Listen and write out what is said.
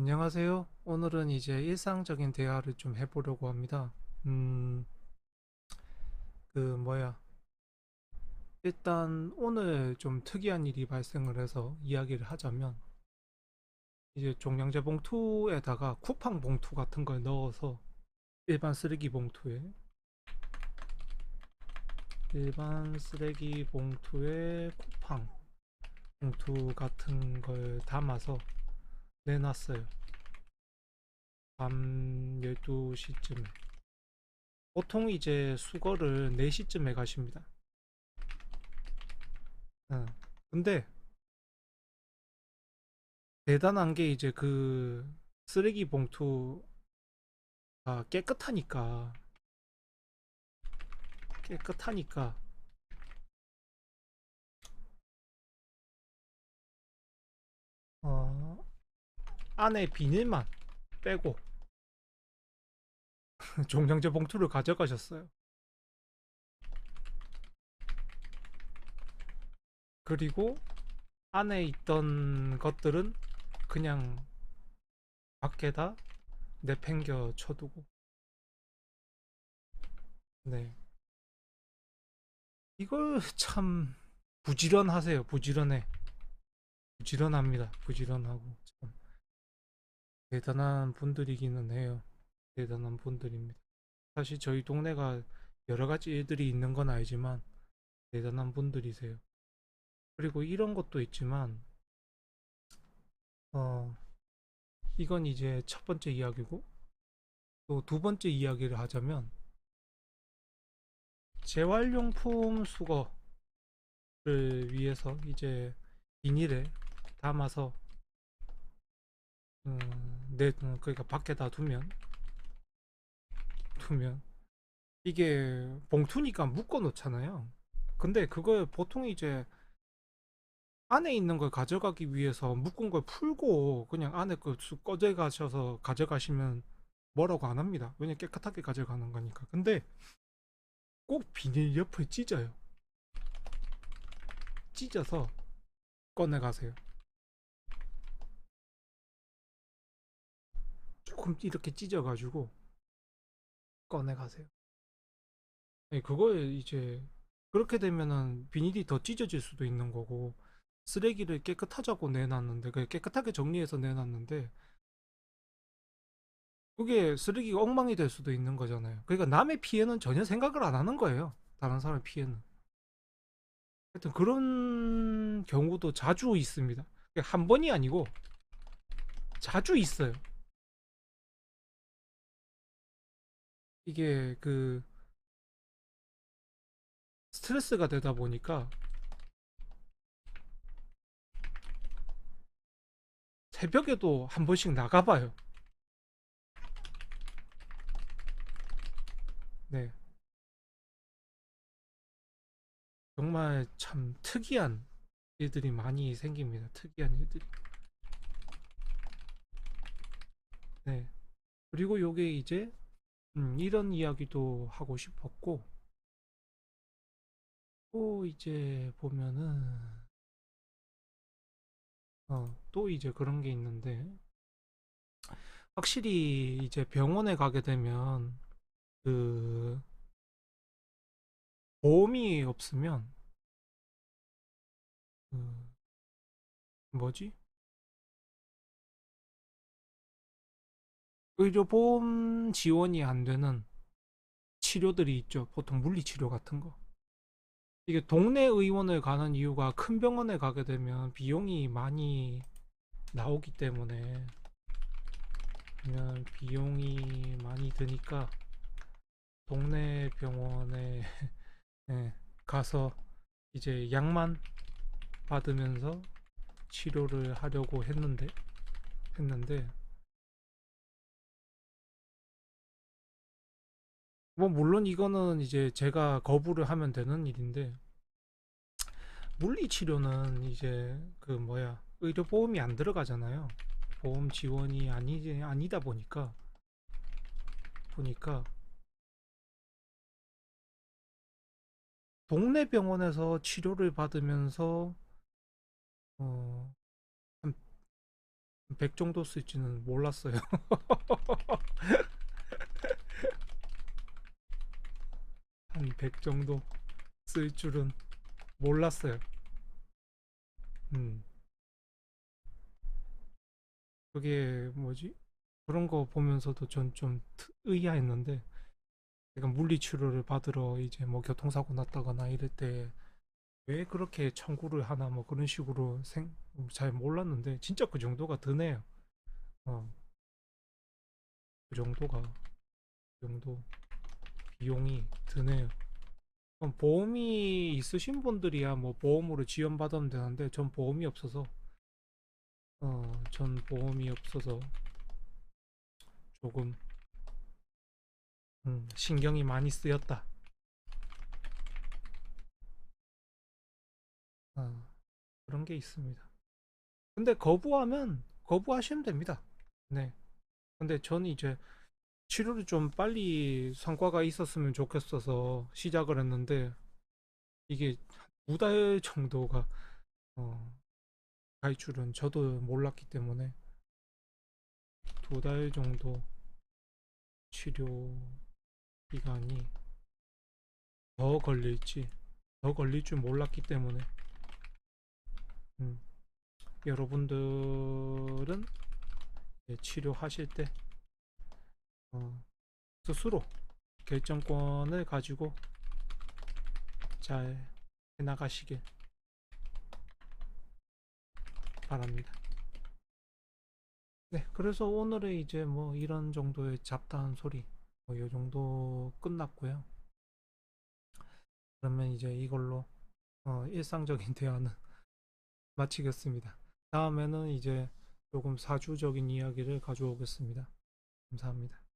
안녕하세요. 오늘은 이제 일상적인 대화를 좀 해보려고 합니다. 음, 그, 뭐야. 일단 오늘 좀 특이한 일이 발생을 해서 이야기를 하자면, 이제 종량제 봉투에다가 쿠팡 봉투 같은 걸 넣어서 일반 쓰레기 봉투에, 일반 쓰레기 봉투에 쿠팡 봉투 같은 걸 담아서 내놨어요. 밤 12시쯤에. 보통 이제 수거를 4시쯤에 가십니다. 어. 근데 대단한 게 이제 그 쓰레기 봉투가 깨끗하니까 깨끗하니까 안에 비닐만 빼고 종량제 봉투를 가져가셨어요. 그리고 안에 있던 것들은 그냥 밖에다 내팽겨 쳐두고. 네. 이걸 참 부지런하세요. 부지런해. 부지런합니다. 부지런하고. 참 대단한 분들이기는 해요. 대단한 분들입니다. 사실 저희 동네가 여러 가지 일들이 있는 건 알지만 대단한 분들이세요. 그리고 이런 것도 있지만 어 이건 이제 첫 번째 이야기고 또 두 번째 이야기를 하자면 재활용품 수거를 위해서 이제 비닐에 담아서 음, 내 음, 그러니까 밖에다 두면 두면 이게 봉투니까 묶어 놓잖아요. 근데 그걸 보통 이제 안에 있는 걸 가져가기 위해서 묶은 걸 풀고 그냥 안에 걸쑥 꺼져 가셔서 가져가시면 뭐라고 안 합니다. 왜냐 깨끗하게 가져가는 거니까. 근데 꼭 비닐 옆을 찢어요. 찢어서 꺼내 가세요. 조금 이렇게 찢어 가지고 꺼내 가세요. 네, 그거에 이제 그렇게 되면은 비닐이 더 찢어질 수도 있는 거고 쓰레기를 깨끗하자고 내놨는데 그 깨끗하게 정리해서 내놨는데 그게 쓰레기가 엉망이 될 수도 있는 거잖아요. 그러니까 남의 피해는 전혀 생각을 안 하는 거예요. 다른 사람의 피해는. 하여튼 그런 경우도 자주 있습니다. 한 번이 아니고 자주 있어요. 이게 그 스트레스가 되다 보니까 새벽에도 한 번씩 나가봐요. 네. 정말 참 특이한 일들이 많이 생깁니다. 특이한 일들이. 네. 그리고 요게 이제 음, 이런 이야기도 하고 싶었고 또 이제 보면은 어, 또 이제 그런 게 있는데 확실히 이제 병원에 가게 되면 그 보험이 없으면 그 뭐지? 의료보험 지원이 안 되는 치료들이 있죠. 보통 물리치료 같은 거. 이게 동네 의원을 가는 이유가 큰 병원에 가게 되면 비용이 많이 나오기 때문에 그냥 비용이 많이 드니까 동네 병원에 예, 가서 이제 약만 받으면서 치료를 하려고 했는데 했는데 뭐 물론 이거는 이제 제가 거부를 하면 되는 일인데 물리 치료는 이제 그 뭐야 의료 보험이 안 들어가잖아요. 보험 지원이 아니 아니다 보니까 보니까 동네 병원에서 치료를 받으면서 어, 한100 정도 쓸지는 몰랐어요. 한 100 정도 쓸 줄은 몰랐어요. 음. 그게 뭐지? 그런 거 보면서도 전 좀 의아했는데, 제가 물리 치료를 받으러 이제 뭐 교통사고 났다거나 이럴 때 왜 그렇게 청구를 하나 뭐 그런 식으로 생, 잘 몰랐는데, 진짜 그 정도가 드네요. 어, 그 정도가, 그 정도 비용이 드네요. 보험이 있으신 분들이야 뭐 보험으로 지원받으면 되는데, 전 보험이 없어서, 어, 전 보험이 없어서 조금 음, 신경이 많이 쓰였다. 어, 그런 게 있습니다. 근데 거부하면 거부하시면 됩니다. 네. 근데 저는 이제 치료를 좀 빨리 성과가 있었으면 좋겠어서 시작을 했는데 이게 두 달 정도가 어, 갈 줄은 저도 몰랐기 때문에 두 달 정도 치료 기간이 더 걸릴지 더 걸릴 줄 몰랐기 때문에. 음, 여러분들은 치료하실 때 어, 스스로 결정권을 가지고 잘 해나가시길 바랍니다. 네, 그래서 오늘은 이제 뭐 이런 정도의 잡다한 소리 뭐 이 정도 끝났고요. 그러면 이제 이걸로 어, 일상적인 대화는 마치겠습니다. 다음에는 이제 조금 사주적인 이야기를 가져오겠습니다. 감사합니다.